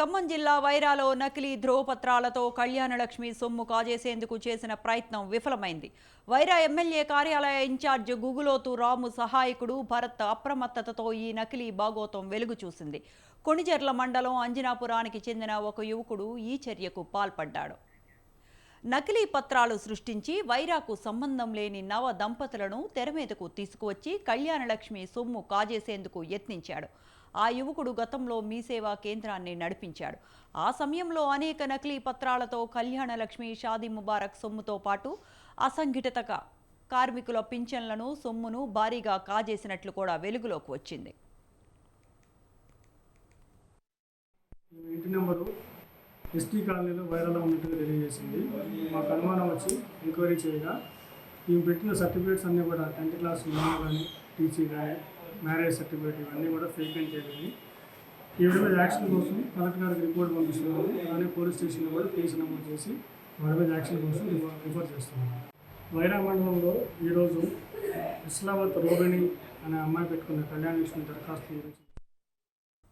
ఖమ్మం జిల్లా వైరాలో నకిలీ ధ్రువపత్రాలతో కళ్యాణలక్ష్మి సొమ్ము కాజేసేందుకు చేసిన ప్రయత్నం విఫలమైంది. వైరా ఎమ్మెల్యే కార్యాలయ ఇన్ఛార్జ్ గుగులోతు రాము సహాయకుడు భరత్ అప్రమత్తతతో ఈ నకిలీ బాగోతం వెలుగు చూసింది. కొణిజర్ల మండలం అంజనాపురానికి చెందిన ఒక యువకుడు ఈ చర్యకు పాల్పడ్డాడు. నకిలీ పత్రాలు సృష్టించి వైరాకు సంబంధం లేని నవ దంపతులను తెరమీదకు తీసుకువచ్చి కళ్యాణలక్ష్మి సొమ్ము కాజేసేందుకు యత్నించాడు. ఆ యువకుడు గతంలో మీ సేవా కేంద్రాన్ని నడిపించాడు. ఆ సమయంలో అనేక నకిలీ పత్రాలతో కళ్యాణలక్ష్మి షాదీ ముబారక్ సొమ్ముతో పాటు అసంఘటిత కార్మికుల పింఛన్లను సొమ్మును భారీగా కాజేసినట్లు కూడా వెలుగులోకి వచ్చింది. ఇంటి నెంబరు ఎస్టీ కాలనీలో వైరల్లో ఉన్నట్టుగా తెలియజేసింది. మాకు అనుమానం వచ్చి ఎంక్వైరీ చేయగా మేము పెట్టిన సర్టిఫికేట్స్ అన్నీ కూడా టెన్త్ క్లాస్ మెమో కానీ టీసీ కానీ మ్యారేజ్ సర్టిఫికేట్ ఇవన్నీ కూడా ఫేక్ అని తెలియదు ఈ మీద యాక్షన్ కోసం కలెక్టర్ గారికి రిపోర్ట్ పంపిస్తున్నాము. అలానే పోలీస్ స్టేషన్లో కూడా కేసు నమోదు చేసి వారి మీద యాక్షన్ కోసం రిఫర్ చేస్తున్నాము. వైరా మండలంలో ఈరోజు ఇస్లామత్ రోహిణి అనే అమ్మాయి పెట్టుకున్న కళ్యాణ లక్ష్మి దరఖాస్తు గురించి